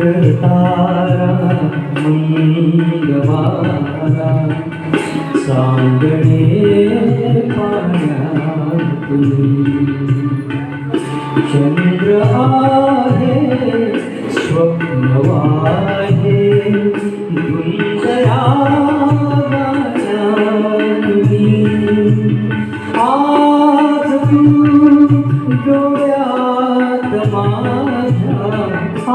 करतारा मंगवारा सांगड़े पाया चंद्र आहे स्वप्नवाहे आज तू डोळ्यात माझ्या आ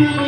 Thank you.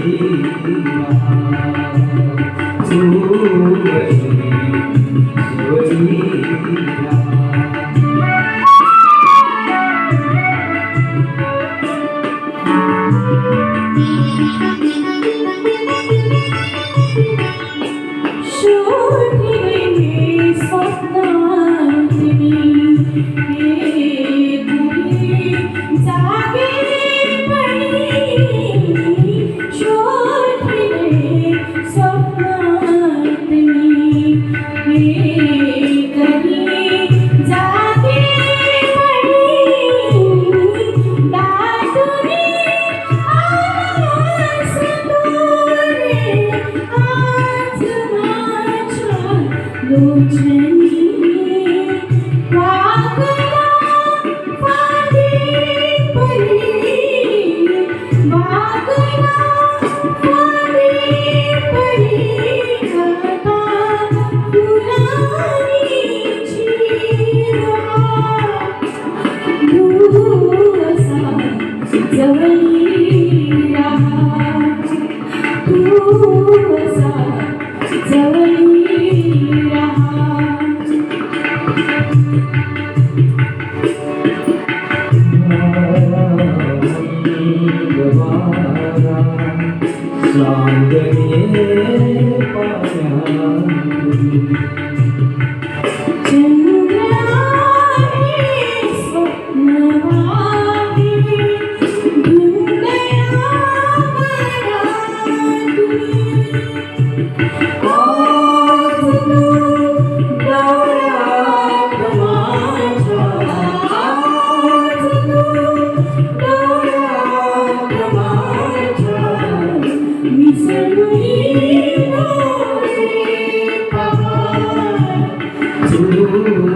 Thank you. Thank சாந்தமே பாசாமி Ooh.